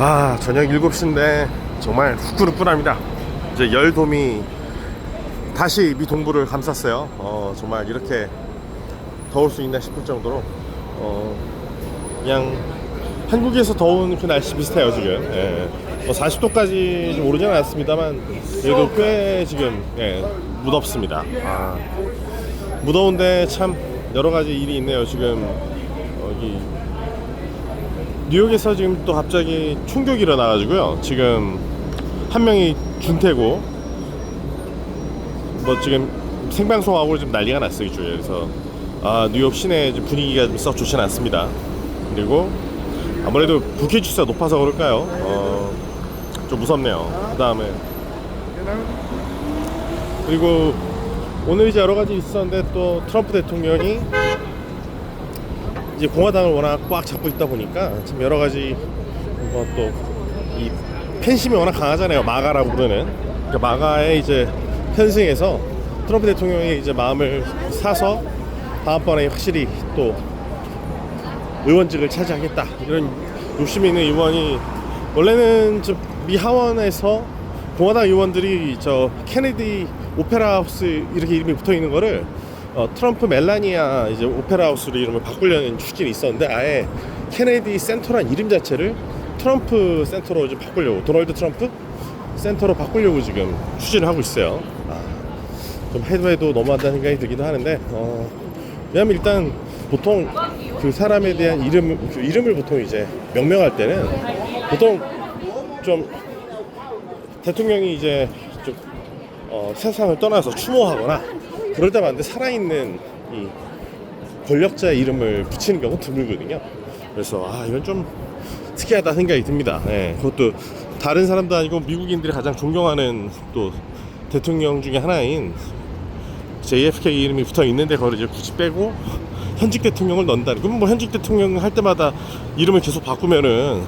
아 저녁 7시인데 정말 후끈후끈합니다. 이제 열돔이 다시 미동부를 감쌌어요. 어 정말 이렇게 더울 수 있나 싶을 정도로 어 그냥 한국에서 더운 그 날씨 비슷해요 지금. 예. 뭐 40도까지 좀 오르지는 않았습니다만 그래도 꽤 지금 예, 무덥습니다. 아, 무더운데 참 여러 가지 일이 있네요 지금. 여기 뉴욕에서 지금 또 갑자기 충격이 일어나가지고요. 지금 한 명이 준태고 뭐 지금 생방송하고 좀 난리가 났어요 이쪽에. 그래서 아 뉴욕 시내 지금 분위기가 좀 썩 좋지는 않습니다. 그리고 아무래도 불쾌 지수가 높아서 그럴까요? 어, 좀 무섭네요. 그 다음에 그리고 오늘 이제 여러 가지 있었는데 또 트럼프 대통령이 이제 공화당을 워낙 꽉 잡고 있다 보니까 참 여러 가지 뭐 또이 팬심이 워낙 강하잖아요. 마가라고 부르는 그러니까 마가에 이제 편승해서 트럼프 대통령이 이제 마음을 사서 다음번에 확실히 또 의원직을 차지하겠다 이런 욕심이 있는 의원이 원래는 저미 하원에서 공화당 의원들이 저 케네디 오페라 하우스 이렇게 이름이 붙어 있는 거를 어, 트럼프 멜라니아 이제 오페라 하우스로 이름을 바꾸려는 추진이 있었는데 아예 케네디 센터란 이름 자체를 트럼프 센터로 이제 바꾸려고 도널드 트럼프 센터로 바꾸려고 지금 추진을 하고 있어요. 아, 좀 해도 해도 너무한다는 생각이 들기도 하는데 어, 왜냐면 일단 보통 그 사람에 대한 이름 그 이름을 보통 이제 명명할 때는 보통 좀 대통령이 이제 좀 어, 세상을 떠나서 추모하거나 그럴 때 많은데 살아있는 이 권력자의 이름을 붙이는 경우 드물거든요. 그래서 아 이건 좀 특이하다 생각이 듭니다. 예, 그것도 다른 사람도 아니고 미국인들이 가장 존경하는 또 대통령 중에 하나인 JFK 이름이 붙어 있는데 그걸 이제 굳이 빼고 현직 대통령을 넣는다. 그럼 뭐 현직 대통령 할 때마다 이름을 계속 바꾸면은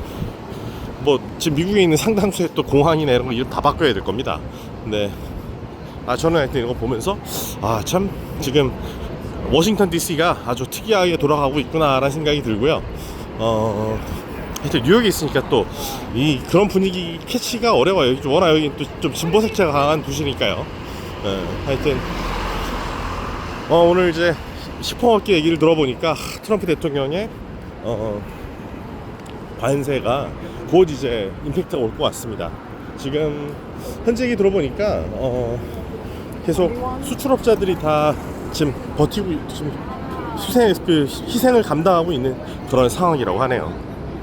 뭐 지금 미국에 있는 상당수의 또 공항이나 이런 거 이름 다 바꿔야 될 겁니다. 근데 아 저는 하여튼 이거 보면서 아 참 지금 워싱턴 DC가 아주 특이하게 돌아가고 있구나라는 생각이 들고요. 어 하여튼 뉴욕에 있으니까 또 이 그런 분위기 캐치가 어려워요. 워낙 여기 또 좀 진보 색채가 강한 도시니까요. 예, 하여튼 어, 오늘 이제 시퍼먹기 얘기를 들어보니까 하, 트럼프 대통령의 어, 관세가 곧 이제 임팩트가 올 것 같습니다. 지금 현재 얘기 들어보니까 어, 계속 수출업자들이 다 지금 버티고 지금 그 희생을 감당하고 있는 그런 상황이라고 하네요.